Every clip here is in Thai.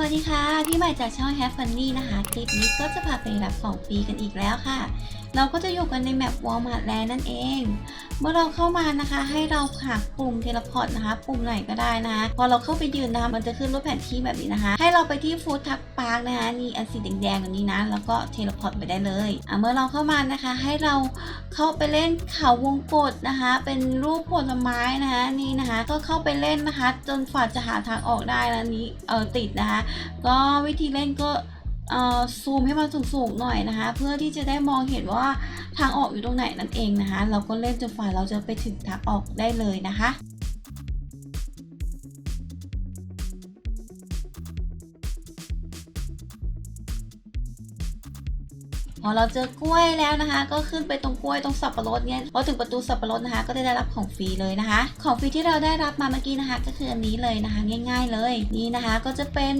วัสดีค่ะ พี่ใหม่จากช่อง Have Funny นะคะ คลิปนี้ก็จะพาไปรับของฟรีกันอีกแล้วค่ะเราก็จะอยู่กันในแมป Walmart Land นั่นเอง เมื่อเราเข้ามานะคะ ให้เราหาปุ่มเทเลพอร์ตนะคะ ปุ่มไหนก็ได้นะคะพอเราเข้าไปยืนนะคะมันจะขึ้นรูปแผนที่แบบนี้นะคะ ให้เราไปที่ฟู้ดทักพาร์คนะคะนี่อันสีแดงๆแบบนี้นะ แล้วก็เทเลพอร์ตไปได้เลยอะเมื่อเราเข้ามานะคะ ให้เราเข้าไปเล่นเขาวงกตนะคะ เป็นรูปผลไม้นะคะนี่นะคะ ก็เข้าไปเล่นนะคะ จนฝ่าจะหาทางออกได้แล้วนี้เออติดนะคะ ก็วิธีเล่นก็ ซูมให้มันสูงๆหน่อยนะคะ เพื่อที่จะได้มองเห็นว่าทางออกอยู่ตรงไหนนั่นเองนะคะ เราก็เล่นจนฝ่าเราจะไปถึงทางออกได้เลยนะคะ พอเราเจอกล้วยแล้วนะคะ ก็ขึ้นไปตรงกล้วยตรงสับปะรดเนี่ยพอถึงประตูสับปะรดนะคะ ก็ได้รับของฟรีเลยนะคะ ของฟรีที่เราได้รับมาเมื่อกี้นะคะ ก็คืออันนี้เลยนะคะ ง่าย ๆเลยนี่นะคะก็จะเป็น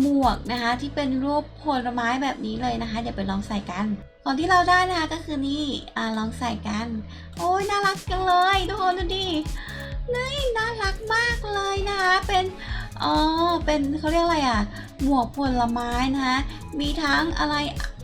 หมวกนะคะ ที่เป็นรูปผลไม้แบบนี้เลยนะคะ เดี๋ยวไปลองใส่กันของที่เราได้นะคะก็คือนี่อ่าลองใส่กัน โอ้ยน่ารักจังเลยทุกคนดูดินี่น่ารักมาก อ๋อ เป็นเขาเรียกอะไรอะ หมวกผลไม้นะคะ มีทั้งอะไร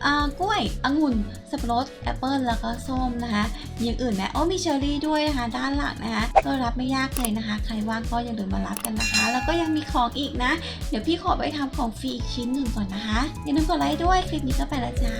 อ่ากล้วย องุ่น สับปะรด แอปเปิลแล้วก็ส้มนะคะ อย่างอื่นนะโอ้มีเชอร์รี่ด้วยนะคะ ด้านหลังนะคะ ก็รับไม่ยากเลยนะคะ ใครว่างก็อย่าลืมมารับกันนะคะ แล้วก็ยังมีของอีกนะ เดี๋ยวพี่ขอไปทำของฟรีอีกชิ้นหนึ่งก่อนนะคะ อย่าลืมกดไลค์ด้วย คลิปนี้ก็ไปแล้วจ้า